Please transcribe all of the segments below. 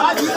Adi.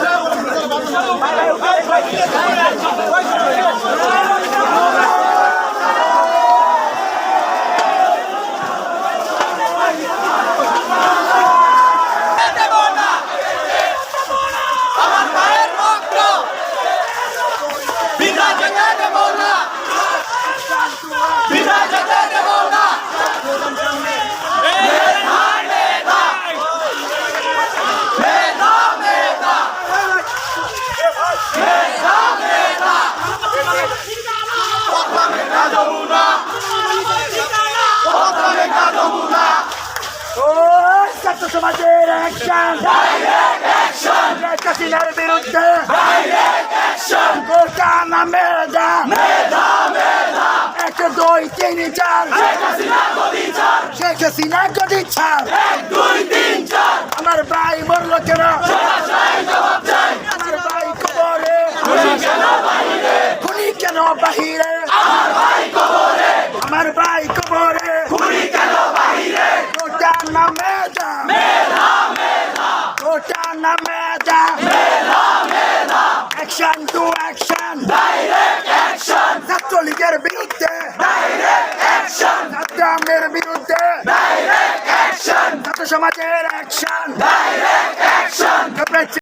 ছাত্র সমাজের action হাসিনার বিরুদ্ধে গোটা নামে এক দুই তিন চার শেখ হাসিনা গদি ছাড় আমার ভাই মরলো কেন? আমার ভাই কবরে! খুনি কেন বাহিরে খুনি কেন বাহিরে আমার ভাই কবরে আমার ভাই কবরে খুনি কেন বাহিরে গোটা নামে দা মেধা মেধা গোটা নামে দা মেধা মেধা action to Direct action. Action ছাত্রলীগের বিরুদ্ধে। ডাইরেক্ট অ্যাকশন ছাত্রামের বিরুদ্ধে। ডাইরেক্ট অ্যাকশন ছাত্র সমাজের অ্যাকশন ডাইরেক্ট